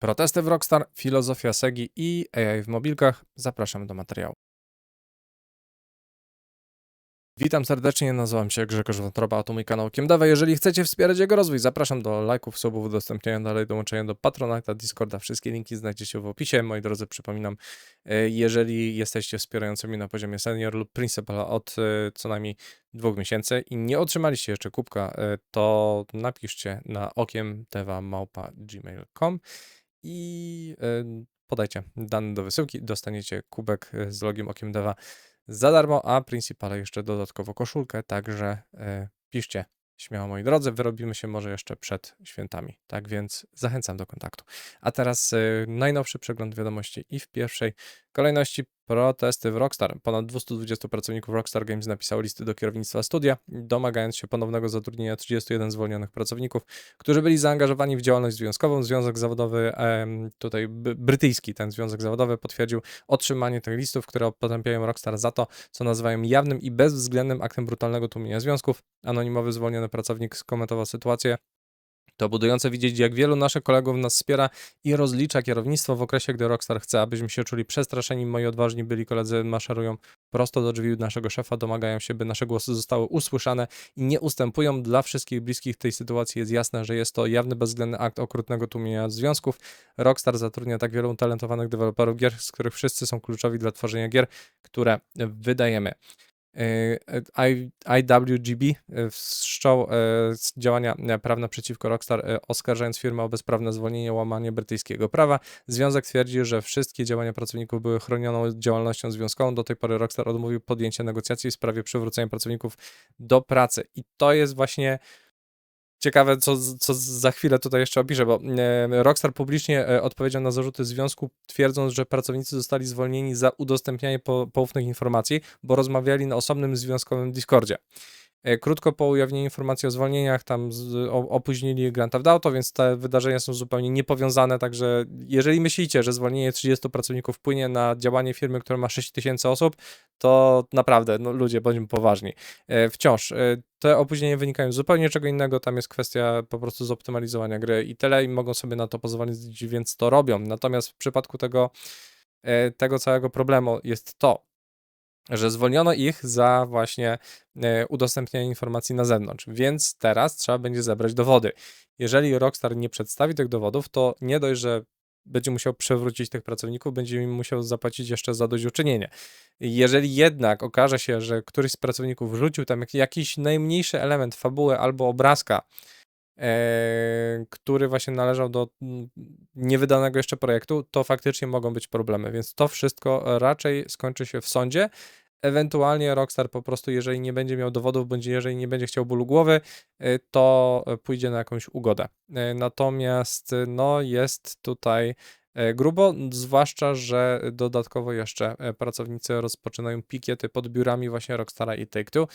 Protesty w Rockstar, filozofia Segi i AI w mobilkach. Zapraszam do materiału. Witam serdecznie, nazywam się Grzegorz Wątroba, a to mój kanał Kiemdawa. Jeżeli chcecie wspierać jego rozwój, zapraszam do lajków, subów, udostępniania dalej, dołączenia do Patronata, Discorda. Wszystkie linki znajdziecie w opisie. Moi drodzy, przypominam, e, jeżeli jesteście wspierającymi na poziomie senior lub principal od e, co najmniej dwóch miesięcy i nie otrzymaliście jeszcze kubka, e, to napiszcie na okiemdewa.gmail.com i podajcie dane do wysyłki, dostaniecie kubek e, z logiem Okiem Deva za darmo, a Principale jeszcze dodatkowo koszulkę, także e, piszcie śmiało moi drodzy, wyrobimy się może jeszcze przed świętami, tak więc zachęcam do kontaktu. A teraz e, najnowszy przegląd wiadomości i w pierwszej kolejności protesty w Rockstar. Ponad 220 pracowników Rockstar Games napisało listy do kierownictwa studia, domagając się ponownego zatrudnienia 31 zwolnionych pracowników, którzy byli zaangażowani w działalność związkową. Związek zawodowy, tutaj brytyjski ten związek zawodowy potwierdził otrzymanie tych listów, które potępiają Rockstar za to, co nazywają jawnym i bezwzględnym aktem brutalnego tłumienia związków. Anonimowy zwolniony pracownik skomentował sytuację. To budujące widzieć, jak wielu naszych kolegów nas wspiera i rozlicza kierownictwo w okresie, gdy Rockstar chce, abyśmy się czuli przestraszeni. Moi odważni byli koledzy maszerują prosto do drzwi naszego szefa, domagają się, by nasze głosy zostały usłyszane i nie ustępują. Dla wszystkich bliskich tej sytuacji jest jasne, że jest to jawny, bezwzględny akt okrutnego tłumienia związków. Rockstar zatrudnia tak wielu utalentowanych deweloperów gier, z których wszyscy są kluczowi dla tworzenia gier, które wydajemy. E, I- IWGB e, wszczął e, działania e, prawne przeciwko Rockstar, e, oskarżając firmę o bezprawne zwolnienie, łamanie brytyjskiego prawa. Związek twierdzi, że wszystkie działania pracowników były chronioną działalnością związkową. Do tej pory Rockstar odmówił podjęcia negocjacji w sprawie przywrócenia pracowników do pracy. I to jest właśnie ciekawe, co, co za chwilę tutaj jeszcze opiszę, bo e, Rockstar publicznie e, odpowiedział na zarzuty związku, twierdząc, że pracownicy zostali zwolnieni za udostępnianie po, poufnych informacji, bo rozmawiali na osobnym związkowym Discordzie. E, Krótko po ujawnieniu informacji o zwolnieniach, tam z, o, opóźnili Grand Theft Auto, więc te wydarzenia są zupełnie niepowiązane, także jeżeli myślicie, że zwolnienie 30 pracowników wpłynie na działanie firmy, która ma 6 tysięcy osób, to naprawdę, no ludzie, bądźmy poważni. E, Wciąż, e, te opóźnienia wynikają z zupełnie czego innego, tam jest kwestia po prostu zoptymalizowania gry i tyle i mogą sobie na to pozwolić, więc to robią. Natomiast w przypadku tego, tego całego problemu jest to, że zwolniono ich za właśnie e, udostępnianie informacji na zewnątrz, więc teraz trzeba będzie zebrać dowody. Jeżeli Rockstar nie przedstawi tych dowodów, to nie dość, że będzie musiał przewrócić tych pracowników, będzie im musiał zapłacić jeszcze zadośćuczynienie. Jeżeli jednak okaże się, że któryś z pracowników wrzucił tam jak- jakiś najmniejszy element fabuły albo obrazka, e, który właśnie należał do mm, niewydanego jeszcze projektu, to faktycznie mogą być problemy, więc to wszystko raczej skończy się w sądzie. Ewentualnie Rockstar po prostu, jeżeli nie będzie miał dowodów, bądź jeżeli nie będzie chciał bólu głowy, y, to y, pójdzie na jakąś ugodę. Y, Natomiast no, jest tutaj grubo, zwłaszcza, że dodatkowo jeszcze pracownicy rozpoczynają pikiety pod biurami właśnie Rockstara i Take-Two.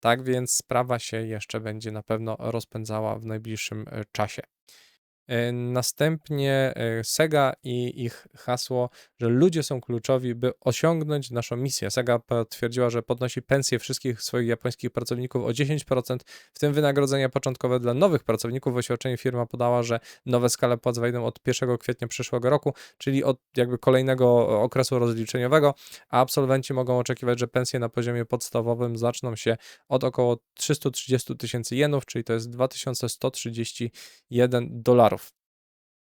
Tak więc sprawa się jeszcze będzie na pewno rozpędzała w najbliższym czasie. E, Następnie e, Sega i ich hasło, że ludzie są kluczowi, by osiągnąć naszą misję. Sega potwierdziła, że podnosi pensje wszystkich swoich japońskich pracowników o 10%, w tym wynagrodzenia początkowe dla nowych pracowników. W oświadczeniu firma podała, że nowe skale płac wejdą od 1 kwietnia przyszłego roku, czyli od jakby kolejnego okresu rozliczeniowego, a absolwenci mogą oczekiwać, że pensje na poziomie podstawowym zaczną się od około 330 tysięcy jenów, czyli to jest 2131 dolarów.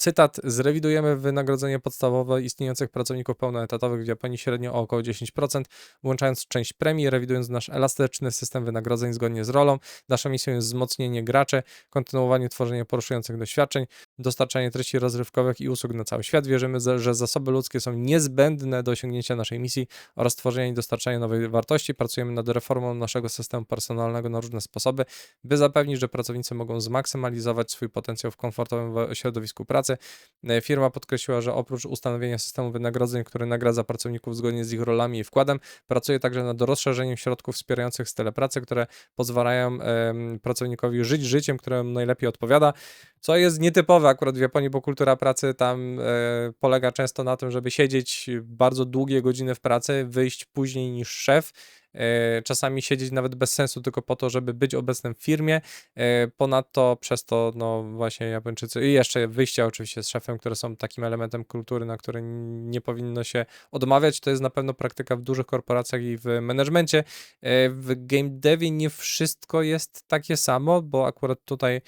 Cytat: Zrewidujemy wynagrodzenie podstawowe istniejących pracowników pełnoetatowych w Japonii średnio o około 10%, włączając część premii, rewidując nasz elastyczny system wynagrodzeń zgodnie z rolą. Naszą misją jest wzmocnienie graczy, kontynuowanie tworzenia poruszających doświadczeń, dostarczanie treści rozrywkowych i usług na cały świat. Wierzymy, że- zasoby ludzkie są niezbędne do osiągnięcia naszej misji oraz tworzenia i dostarczania nowej wartości. Pracujemy nad reformą naszego systemu personalnego na różne sposoby, by zapewnić, że pracownicy mogą zmaksymalizować swój potencjał w komfortowym środowisku pracy. E, Firma podkreśliła, że oprócz ustanowienia systemu wynagrodzeń, który nagradza pracowników zgodnie z ich rolami i wkładem, pracuje także nad rozszerzeniem środków wspierających style pracy, które pozwalają pracownikowi żyć życiem, które najlepiej odpowiada, co jest nietypowe akurat w Japonii, bo kultura pracy tam e, polega często na tym, żeby siedzieć bardzo długie godziny w pracy, wyjść później niż szef, czasami siedzieć nawet bez sensu tylko po to, żeby być obecnym w firmie. E, Ponadto przez to, no właśnie Japończycy i jeszcze wyjścia oczywiście z szefem, które są takim elementem kultury, na które nie powinno się odmawiać. To jest na pewno praktyka w dużych korporacjach i w managemencie. E, W game devie nie wszystko jest takie samo, bo akurat tutaj e,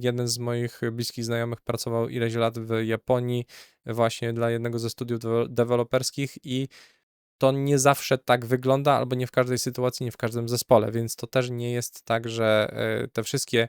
jeden z moich bliskich znajomych pracował ileś lat w Japonii właśnie dla jednego ze studiów dewe- deweloperskich i to nie zawsze tak wygląda, albo nie w każdej sytuacji, nie w każdym zespole, więc to też nie jest tak, że e, te wszystkie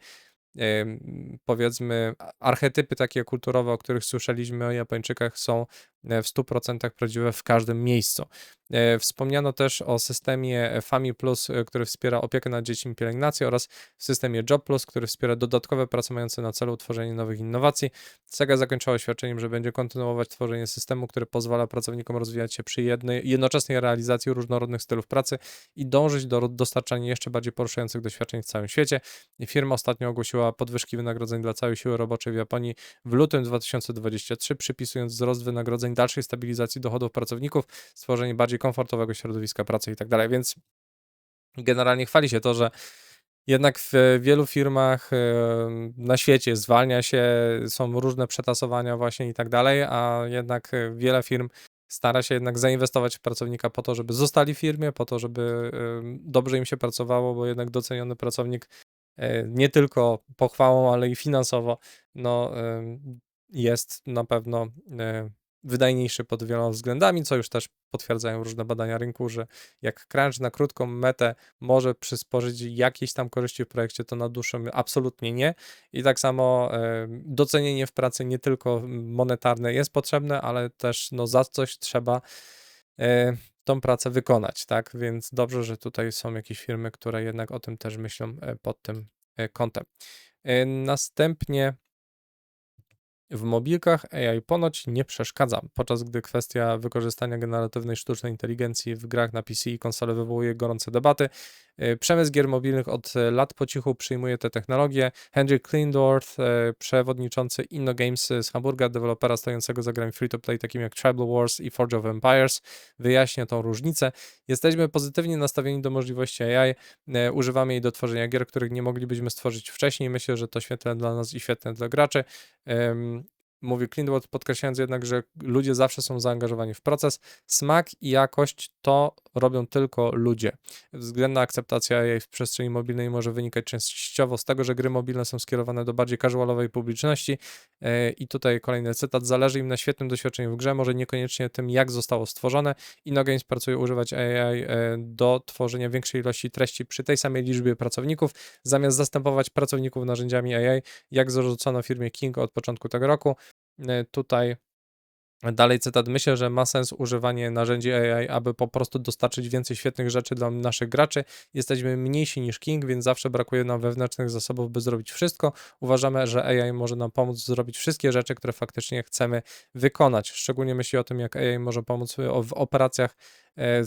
powiedzmy archetypy takie kulturowe, o których słyszeliśmy o Japończykach są w 100% prawdziwe w każdym miejscu. E, Wspomniano też o systemie Fami Plus, e, który wspiera opiekę nad dziećmi i pielęgnację oraz systemie Job Plus, który wspiera dodatkowe prace mające na celu tworzenie nowych innowacji. Sega zakończyła oświadczeniem, że będzie kontynuować tworzenie systemu, który pozwala pracownikom rozwijać się przy jednej, jednoczesnej realizacji różnorodnych stylów pracy i dążyć do dostarczania jeszcze bardziej poruszających doświadczeń w całym świecie. Firma ostatnio ogłosiła podwyżki wynagrodzeń dla całej siły roboczej w Japonii w lutym 2023, przypisując wzrost wynagrodzeń dalszej stabilizacji dochodów pracowników, stworzenie bardziej komfortowego środowiska pracy i tak dalej. Więc generalnie chwali się to, że jednak w wielu firmach na świecie zwalnia się, są różne przetasowania właśnie i tak dalej, a jednak wiele firm stara się jednak zainwestować w pracownika po to, żeby zostali w firmie, po to, żeby dobrze im się pracowało, bo jednak doceniony pracownik e, nie tylko pochwałą, ale i finansowo no, jest na pewno e, wydajniejszy pod wieloma względami, co już też potwierdzają różne badania rynku, że jak crunch na krótką metę może przysporzyć jakieś tam korzyści w projekcie, to na dłuższą absolutnie nie. I tak samo docenienie w pracy nie tylko monetarne jest potrzebne, ale też no, za coś trzeba e, tą pracę wykonać, tak? Więc dobrze, że tutaj są jakieś firmy, które jednak o tym też myślą e, pod tym e, kątem. Następnie w mobilkach AI ponoć nie przeszkadza, podczas gdy kwestia wykorzystania generatywnej sztucznej inteligencji w grach na PC i konsole wywołuje gorące debaty. E, Przemysł gier mobilnych od e, lat po cichu przyjmuje te technologie. Henry Klindorf, e, przewodniczący InnoGames z Hamburga, dewelopera stojącego za grami free-to-play takimi jak Tribal Wars i Forge of Empires, wyjaśnia tą różnicę. Jesteśmy pozytywnie nastawieni do możliwości AI, używamy jej do tworzenia gier, których nie moglibyśmy stworzyć wcześniej. Myślę, że to świetne dla nas i świetne dla graczy. Em, Mówi Clintwood, podkreślając jednak, że ludzie zawsze są zaangażowani w proces. Smak i jakość to robią tylko ludzie. Względna akceptacja jej w przestrzeni mobilnej może wynikać częściowo z tego, że gry mobilne są skierowane do bardziej casualowej publiczności. E, I tutaj kolejny cytat. Zależy im na świetnym doświadczeniu w grze, może niekoniecznie tym, jak zostało stworzone. InnoGames pracuje używać AI e, do tworzenia większej ilości treści przy tej samej liczbie pracowników, zamiast zastępować pracowników narzędziami AI, jak zarzucono firmie King od początku tego roku. E, Tutaj Dalej cytat. Myślę, że ma sens używanie narzędzi AI, aby po prostu dostarczyć więcej świetnych rzeczy dla naszych graczy. Jesteśmy mniejsi niż King, więc zawsze brakuje nam wewnętrznych zasobów, by zrobić wszystko. Uważamy, że AI może nam pomóc zrobić wszystkie rzeczy, które faktycznie chcemy wykonać. Szczególnie myśli o tym, jak AI może pomóc o- w operacjach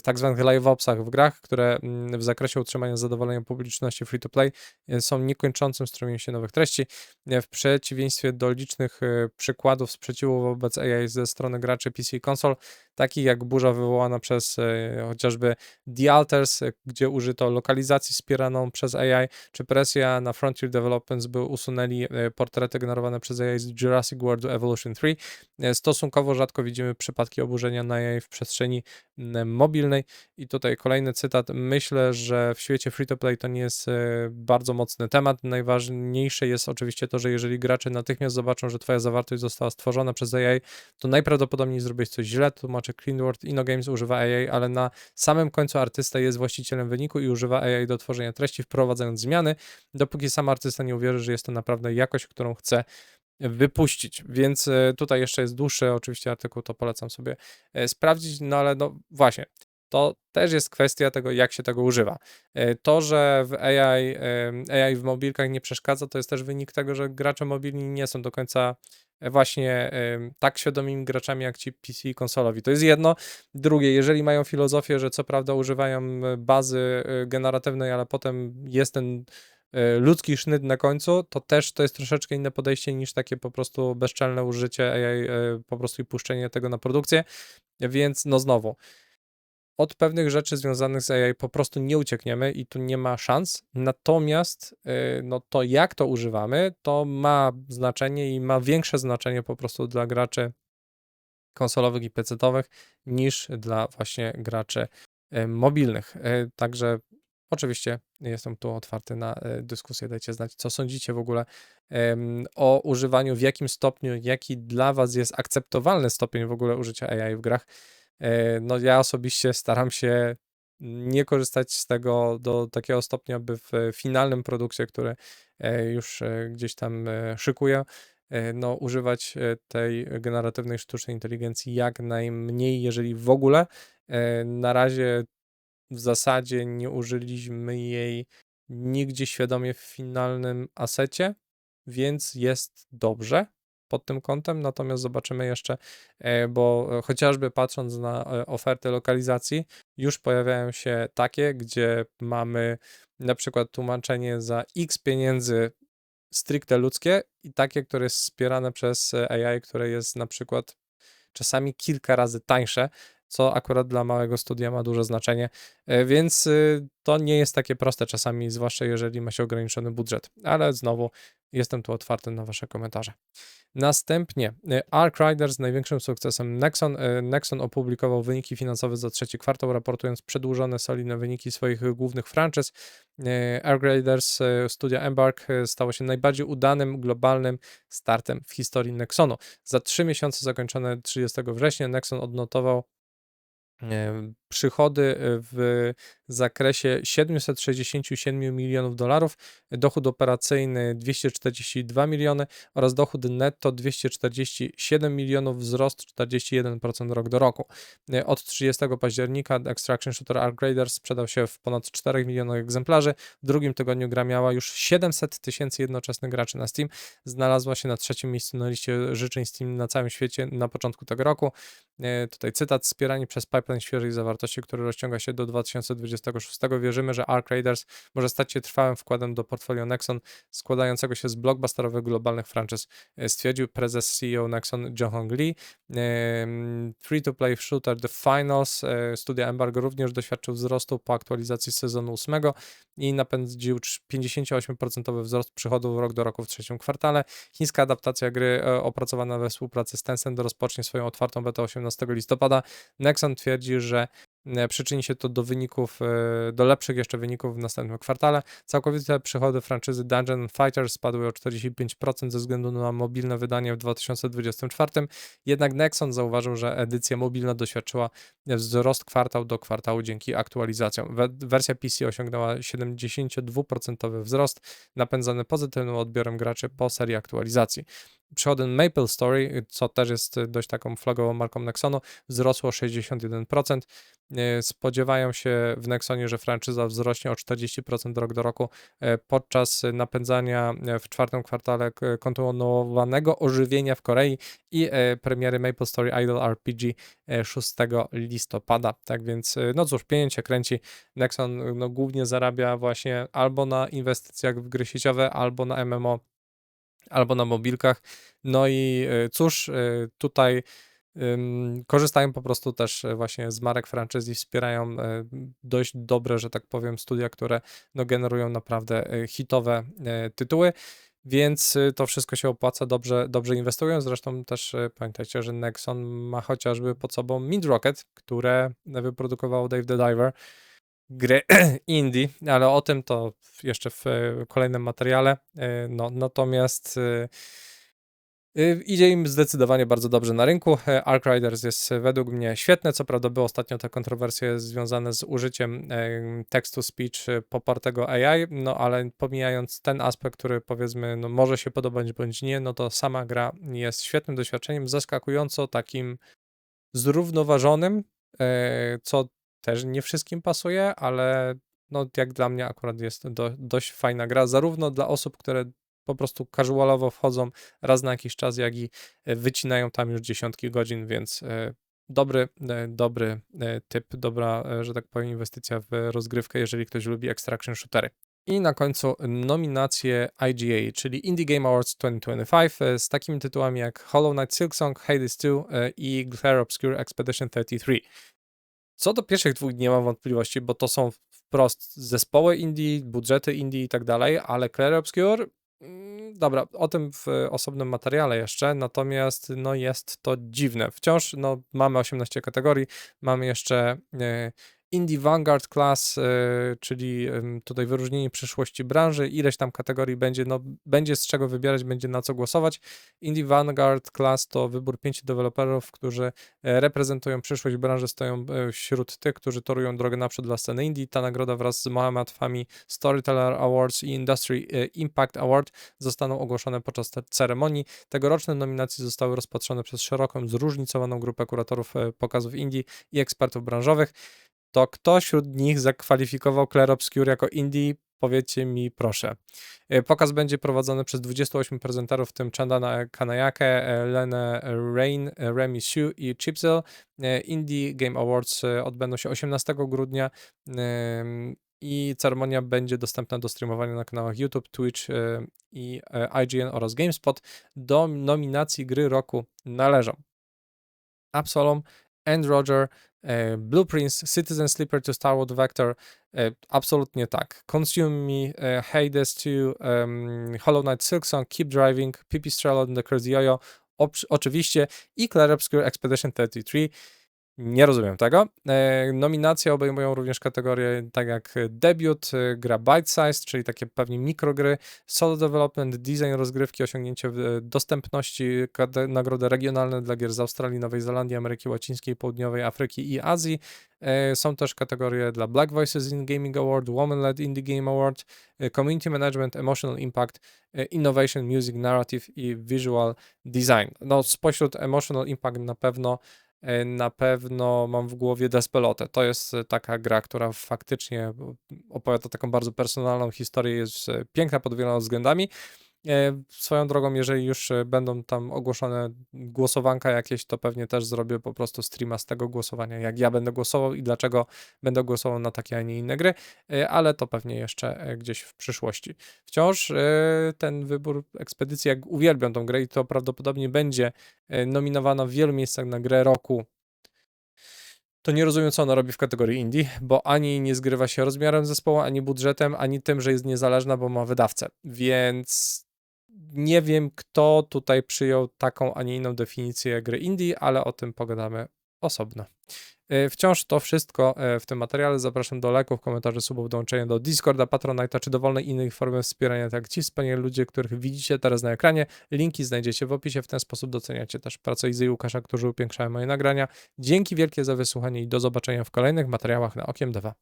tak zwanych live opsach w grach, które mm, w zakresie utrzymania zadowolenia publiczności free-to-play e, są niekończącym strumieniem się nowych treści. E, W przeciwieństwie do licznych e, przykładów sprzeciwu wobec AI ze strony graczy PC i konsol, takich jak burza wywołana przez e, chociażby The Alters, e, gdzie użyto lokalizacji wspieraną przez AI, czy presja na Frontier Developments, by usunęli e, portrety generowane przez AI z Jurassic World Evolution 3. E, Stosunkowo rzadko widzimy przypadki oburzenia na AI w przestrzeni mobilnej. I tutaj kolejny cytat. Myślę, że w świecie free-to-play to nie jest bardzo mocny temat. Najważniejsze jest oczywiście to, że jeżeli gracze natychmiast zobaczą, że twoja zawartość została stworzona przez AI, to najprawdopodobniej zrobiłeś coś źle. Tłumaczy Cleanword. InnoGames używa AI, ale na samym końcu artysta jest właścicielem wyniku i używa AI do tworzenia treści, wprowadzając zmiany, dopóki sam artysta nie uwierzy, że jest to naprawdę jakość, którą chce wypuścić. Więc e, tutaj jeszcze jest dłuższy oczywiście artykuł, to polecam sobie e, sprawdzić, no ale no właśnie, to też jest kwestia tego, jak się tego używa. E, To, że w AI, em, AI w mobilkach nie przeszkadza, to jest też wynik tego, że gracze mobilni nie są do końca e, właśnie tak świadomymi graczami jak ci PC i konsolowi. To jest jedno. Drugie, jeżeli mają filozofię, że co prawda używają e, bazy e, generatywnej, ale potem jest ten e, ludzki sznyt na końcu, to też to jest troszeczkę inne podejście niż takie po prostu bezczelne użycie AI e, po prostu i puszczenie tego na produkcję. Więc no znowu, od pewnych rzeczy związanych z AI po prostu nie uciekniemy i tu nie ma szans. Natomiast y, no to jak to używamy, to ma znaczenie i ma większe znaczenie po prostu dla graczy konsolowych i PC-owych niż dla właśnie graczy y, mobilnych. Y, także oczywiście jestem tu otwarty na dyskusję. Dajcie znać, co sądzicie w ogóle o używaniu, w jakim stopniu, jaki dla Was jest akceptowalny stopień w ogóle użycia AI w grach. E, no ja osobiście staram się nie korzystać z tego do takiego stopnia, by w finalnym produkcie, który e, już e, gdzieś tam szykuję, no, używać tej generatywnej sztucznej inteligencji jak najmniej, jeżeli w ogóle. Na razie w zasadzie nie użyliśmy jej nigdzie świadomie w finalnym asecie, więc jest dobrze pod tym kątem, natomiast zobaczymy jeszcze, e, bo chociażby patrząc na e, oferty lokalizacji, już pojawiają się takie, gdzie mamy na przykład tłumaczenie za x pieniędzy stricte ludzkie i takie, które jest wspierane przez AI, które jest na przykład czasami kilka razy tańsze, co akurat dla małego studia ma duże znaczenie, e, więc y, to nie jest takie proste czasami, zwłaszcza jeżeli ma się ograniczony budżet, ale znowu jestem tu otwarty na Wasze komentarze. Następnie y, Ark Riders z największym sukcesem Nexon. Y, Nexon opublikował wyniki finansowe za trzeci kwartał, raportując przedłużone, solidne wyniki swoich głównych franczyz. Y, Ark Riders studia Embark stało się najbardziej udanym globalnym startem w historii Nexonu. Za trzy miesiące zakończone 30 września Nexon odnotował przychody e, w zakresie 767 milionów dolarów, dochód operacyjny 242 miliony oraz dochód netto 247 milionów, wzrost 41% rok do roku. Od 30 października Extraction Shooter Arc Raiders sprzedał się w ponad 4 milionach egzemplarzy. W drugim tygodniu gra miała już 700 tysięcy jednoczesnych graczy na Steam. Znalazła się na trzecim miejscu na liście życzeń Steam na całym świecie na początku tego roku. E, tutaj cytat, wspierani przez pipeline świeżej zawartości, który rozciąga się do 2026. Wierzymy, że Ark Raiders może stać się trwałym wkładem do portfolio Nexon, składającego się z blockbusterowych globalnych franczyz, e, stwierdził prezes CEO Nexon John Lee. Free-to-play shooter The Finals, e, studia Embargo również doświadczył wzrostu po aktualizacji sezonu 8 i napędził 58% wzrost przychodów rok do roku w trzecim kwartale. Chińska adaptacja gry opracowana we współpracy z Tencent rozpocznie swoją otwartą betę 18 listopada. Nexon twierdzi, że E, przyczyni się to do wyników, e, do lepszych jeszcze wyników w następnym kwartale. Całkowite przychody franczyzy Dungeon Fighter spadły o 45% ze względu na mobilne wydanie w 2024. Jednak Nexon zauważył, że edycja mobilna doświadczyła wzrost kwartał do kwartału dzięki aktualizacjom. Wersja PC osiągnęła 72% wzrost, napędzany pozytywnym odbiorem graczy po serii aktualizacji. Przychody Maple Story, co też jest dość taką flagową marką Nexonu, wzrosło 61%. E, spodziewają się w Nexonie, że franczyza wzrośnie o 40% rok do roku e, podczas napędzania e, w czwartym kwartale kontynuowanego ożywienia w Korei i premiery Maple Story Idol RPG 6 listopada. Tak więc, no cóż, pienięcie kręci. Nexon no, głównie zarabia właśnie albo na inwestycjach w gry sieciowe, albo na MMO albo na mobilkach. No i e, cóż, e, tutaj korzystają po prostu też e, właśnie z marek franczyz i wspierają dość dobre, że tak powiem, studia, które no, generują naprawdę hitowe tytuły. Więc to wszystko się opłaca, dobrze, dobrze inwestują. Zresztą też pamiętajcie, że Nexon ma chociażby pod sobą Mid Rocket, które wyprodukował Dave the Diver gry indie, ale o tym to jeszcze w e, kolejnym materiale. E, no, natomiast e, idzie im zdecydowanie bardzo dobrze na rynku. Ark Riders jest według mnie świetne. Co prawda były ostatnio te kontrowersje związane z użyciem tekstu speech popartego AI, no ale pomijając ten aspekt, który powiedzmy no, może się podobać bądź nie, no to sama gra jest świetnym doświadczeniem, zaskakująco takim zrównoważonym, co też nie wszystkim pasuje, ale no jak dla mnie akurat jest do, dość fajna gra, zarówno dla osób, które po prostu casualowo wchodzą raz na jakiś czas, jak i e, wycinają tam już dziesiątki godzin, więc e, dobry, e, dobry typ, dobra, że tak powiem, inwestycja w rozgrywkę, jeżeli ktoś lubi extraction shootery. I na końcu nominacje IGA, czyli Indie Game Awards 2025 z takimi tytułami jak Hollow Knight Silksong, Hades 2 i Glare Obscure Expedition 33. Co do pierwszych dwóch nie mam wątpliwości, bo to są wprost zespoły indie, budżety indie i tak dalej, ale Claire Obscure, mm, dobra, o tym w osobnym materiale jeszcze, natomiast no jest to dziwne. Wciąż no, mamy 18 kategorii, mamy jeszcze e, Indie Vanguard Class, e, czyli tutaj wyróżnienie przyszłości branży, ileś tam kategorii będzie, no będzie z czego wybierać, będzie na co głosować. Indie Vanguard Class to wybór pięciu deweloperów, którzy e, reprezentują przyszłość branży, stoją e, wśród tych, którzy torują drogę naprzód dla sceny indie. Ta nagroda wraz z Mohamed Fami Storyteller Awards i Industry Impact Award zostaną ogłoszone podczas ceremonii. Tegoroczne nominacje zostały rozpatrzone przez szeroką, zróżnicowaną grupę kuratorów pokazów indie i ekspertów branżowych. To kto wśród nich zakwalifikował Claire Obscure jako indie? Powiedzcie mi proszę. E, Pokaz będzie prowadzony przez 28 prezenterów, w tym Chandana Kanayakę, e, Lenę Rain, e, Remy Sue i Chipzel. E, Indie Game Awards odbędą się 18 grudnia i ceremonia będzie dostępna do streamowania na kanałach YouTube, Twitch i IGN oraz GameSpot. Do nominacji gry roku należą Absalom, End Roger, Blueprints, Citizen Sleeper to Star Wars Vector, e, absolutnie tak. Consume Me, e, Hades 2, em, Hollow Knight Silksong, Keep Driving, Pipistrello and the Crazy ops- oczywiście i Claire Obscure Expedition 33. Nie rozumiem tego. E, nominacje obejmują również kategorie tak jak debiut, e, gra bite size, czyli takie pewnie mikrogry, solo development, design rozgrywki, osiągnięcie e, dostępności, nagrody regionalne dla gier z Australii, Nowej Zelandii, Ameryki Łacińskiej, Południowej Afryki i Azji. Są też kategorie dla Black Voices in Gaming Award, Woman-led Indie Game Award, Community Management, Emotional Impact, Innovation, Music, Narrative i Visual Design. No, spośród Emotional Impact na pewno na pewno mam w głowie Despelotę. To jest e, taka gra, która faktycznie e, opowiada taką bardzo personalną historię, jest e, piękna pod wieloma względami. E, Swoją drogą, jeżeli już e, będą tam ogłoszone głosowanka jakieś, to pewnie też zrobię po prostu streama z tego głosowania, jak ja będę głosował i dlaczego będę głosował na takie, a nie inne gry, e, ale to pewnie jeszcze gdzieś w przyszłości. Wciąż ten wybór ekspedycji, jak uwielbiam tą grę i to prawdopodobnie będzie nominowana w wielu miejscach na grę roku, to nie rozumiem, co ona robi w kategorii indie, bo ani nie zgrywa się rozmiarem zespołu, ani budżetem, ani tym, że jest niezależna, bo ma wydawcę. Więc nie wiem, kto tutaj przyjął taką, a nie inną definicję gry indie, ale o tym pogadamy osobno. E, Wciąż to wszystko e, w tym materiale. Zapraszam do lajków, komentarzy, subów, dołączenia do Discorda, Patronite'a czy dowolnej innej formy wspierania, tak jak ci wspaniali ludzie, których widzicie teraz na ekranie. Linki znajdziecie w opisie. W ten sposób doceniacie też pracę Izy i Łukasza, którzy upiększają moje nagrania. Dzięki wielkie za wysłuchanie i do zobaczenia w kolejnych materiałach na Okiem 2.